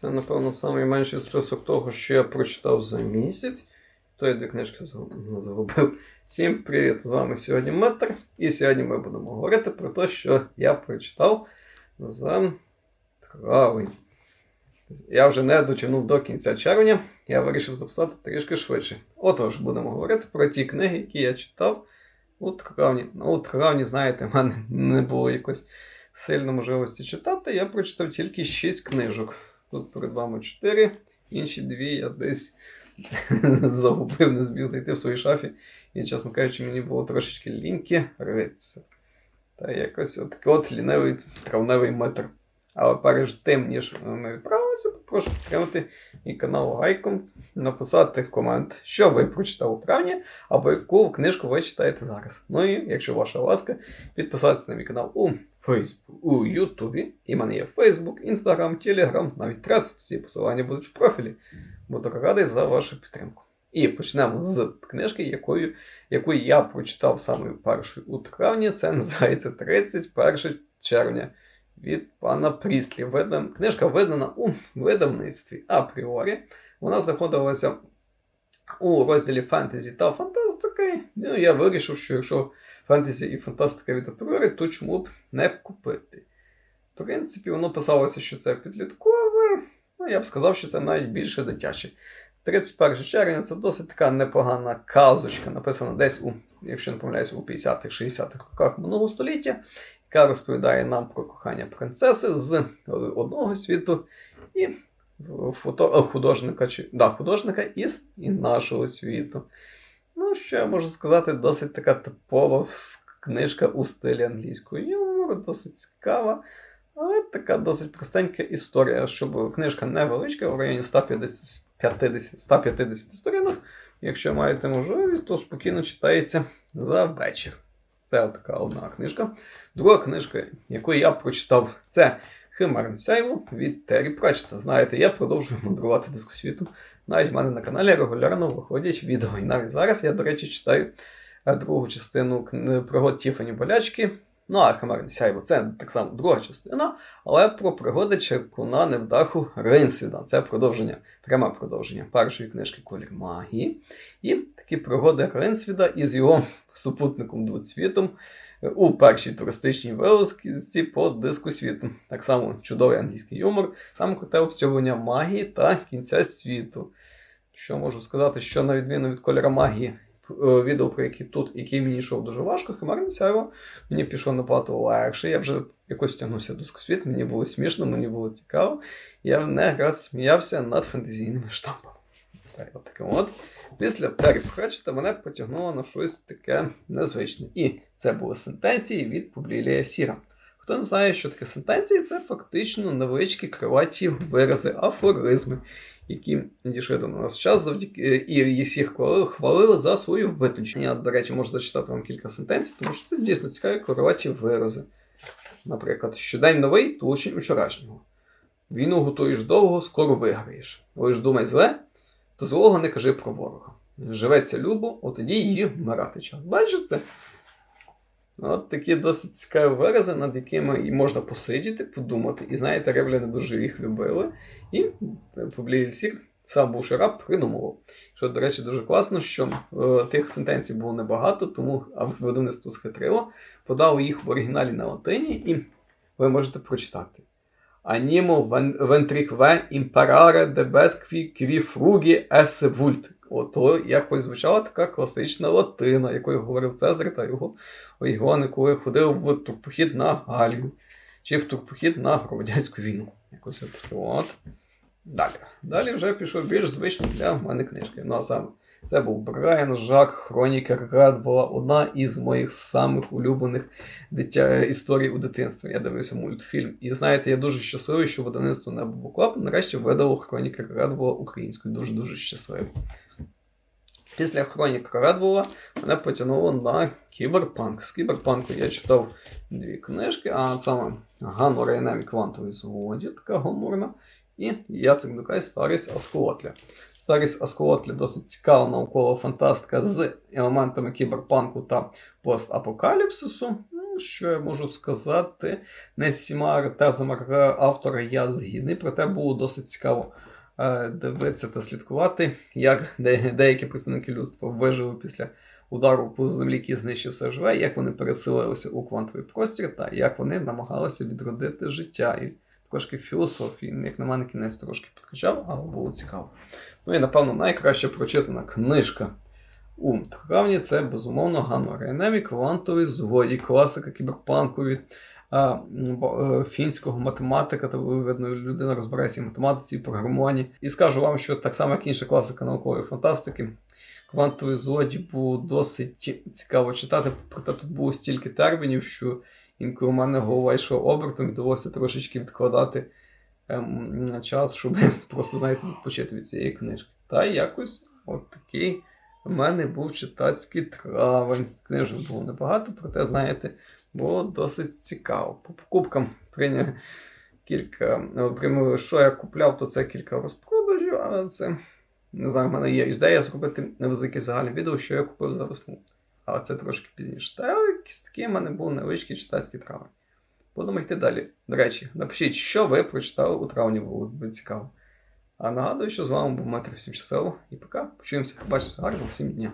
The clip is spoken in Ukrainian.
Це, напевно, найменший список того, що я прочитав за місяць. То я дві книжки загубив. Всім привіт! З вами сьогодні Метр. І сьогодні ми будемо говорити про те, що я прочитав за травень. Я вже не дотягнув до кінця червня, я вирішив записати трішки швидше. Отож, будемо говорити про ті книги, які я читав у травні. Ну, у травні, знаєте, в мене не було якось сильно можливості читати. Я прочитав тільки 6 книжок. Тут перед вами 4, інші дві я десь загубив, не зміг знайти в своїй шафі. І, чесно кажучи, мені було трошечки ліньки ритися. Та якось отакий от лінивий травневий метр. Але перед тим, ніж ми відправимося, попрошу підтримати мій канал лайком, написати комент, що ви прочитали у травні, або яку книжку ви читаєте зараз. Ну і, якщо ваша ласка, підписатися на мій канал у Фейсбук, у Ютубі. І в мене є Фейсбук, Інстаграм, Телеграм, навіть Трец. Всі посилання будуть в профілі. Буду радий за вашу підтримку. І почнемо з книжки, якою, яку я прочитав саме першою у травні. Це називається 31 червня від пана Пріслі. Видан... Книжка видана у видавництві апріорі. Вона знаходилася у розділі фентезі та фантастики. Ну, я вирішив, що якщо фентезі і фантастика від апріорі, то чому б не купити. В принципі, воно писалося, що це підліткове. Ну, я б сказав, що це навіть більше дитяче. 31 червня це досить така непогана казочка, написана десь у, якщо не помиляюся, у 50-х-60-х роках минулого століття, яка розповідає нам про кохання принцеси з одного світу і фото, е, художника, чи, да, художника із і нашого світу. Ну, що я можу сказати, досить така типова книжка у стилі англійського юмору, досить цікава. Але така досить простенька історія, щоб книжка невеличка, в районі 150, 50, 150 сторінок. Якщо маєте можливість, то спокійно читається за вечір. Це така одна книжка. Друга книжка, яку я прочитав, це Химерне сяйво від Террі Пратчета. Знаєте, я продовжую мандрувати дискосвіту. Навіть в мене на каналі регулярно виходять відео. І навіть зараз я, до речі, читаю е, другу частину пригод Тіфані Болячки. Ну, а Химерне сяйво це так само друга частина, але про пригоди Черкуна Невдаху Ринсвіда. Це продовження, пряме продовження першої книжки Колір магії. І такі пригоди Ринсвіда із його супутником Двоцвітом у першій туристичній вилазці по диску світу. Так само чудовий англійський юмор, саме круте обсягування магії та кінця світу. Що можу сказати, що на відміну від кольора магії, е, відео, про які тут, який мені йшов дуже важко, химерне сяйво, мені пішло набагато легше. Я вже якось тягнувся до світ, мені було смішно, мені було цікаво. Я не раз сміявся над фантазійними штампами. Це от таке от. Після Террі Пратчета мене потягнуло на щось таке незвичне. І це були сентенції від Публілія Сіра. Хто не знає, що таке сентенції, це фактично невеличкі криваті вирази, афоризми, які дійшли до нас час завдяки і їх всіх хвалили, за свою витончення. Я, до речі, можу зачитати вам кілька сентенцій, тому що це дійсно цікаві криваті вирази. Наприклад, щодень новий, то учень учорашнього. Війну готуєш довго, скоро виграєш. Лиш думай зле, то злого не кажи про ворога. Живеться любо, от тоді її вмирати. Бачите? От такі досить цікаві вирази, над якими можна посидіти, подумати. І знаєте, римляни дуже їх любили. І Публій Сір, сам бувши раб, придумував. Що, до речі, дуже класно, що е, тих сентенцій було небагато, тому видавництво схитрило, подало їх в оригіналі на латині, і ви можете прочитати. Анімо вентрікве імпераре дебет кві кві фругі есе вульт. Ото якось звучала така класична латина, якою говорив Цезар та його легіони, коли ходив в турпохід на Галію, чи в турпохід на громадянську війну. Якось от. от. Далі. Далі вже пішов більш звичний для мене книжки. Ну а саме це був Брайан Жак, Хроніка Ред була одна із моїх самих улюблених дитя... історій у дитинстві. Я дивився мультфільм. І знаєте, я дуже щасливий, що видавництво Небо Буклап нарешті видало Хроніка Редвола українською. Дуже-дуже щасливий. Після Хроніка Редвола мене потягнуло на кіберпанк. З кіберпанку я читав дві книжки, а саме Гану Рейнем Квантовий злоді, така гуморна, і Яцек Дукай Старість Асколотля. Старість Асколотля досить цікава наукова фантастика з елементами кіберпанку та постапокаліпсису. Ну, що я можу сказати? Не з всіма тезами автора я згідний, проте було досить цікаво е, дивитися та слідкувати, як де- деякі представники людства вижили після удару по землі, який знищив все живе, як вони переселилися у квантовий простір, та як вони намагалися відродити життя. І трошки філософії, як на мене, кінець трошки підкачав, але було цікаво. Ну і напевно найкраще прочитана книжка у травні це безумовно Ганно Рейневі, квантовий злодій, класика кіберпанку від а, е, фінського математика, та видно, людина розбирається в математиці, і програмуванні. І скажу вам, що так само, як інша класика наукової фантастики, квантовий злодій було досить цікаво читати, проте тут було стільки термінів, що інколи у мене голова йшла обертом і довелося трошечки відкладати ем, час, щоб просто, знаєте, відпочити від цієї книжки. Та якось от такий у мене був читацький травень. Книжок було небагато, проте, знаєте, було досить цікаво. По покупкам прийняв кілька. ну, що я купляв, то це кілька розпродажів, але це не знаю, в мене є ідея зробити невелике загальне відео, що я купив за весну. Але це трошки пізніше. Та якісь такі в мене був невеличкий читацький травень. Будемо йти далі. До речі, напишіть, що ви прочитали у травні, було би цікаво. А нагадую, що з вами був Метр всім щасливо і пока. Почуємося, побачимося гарно, всім дня.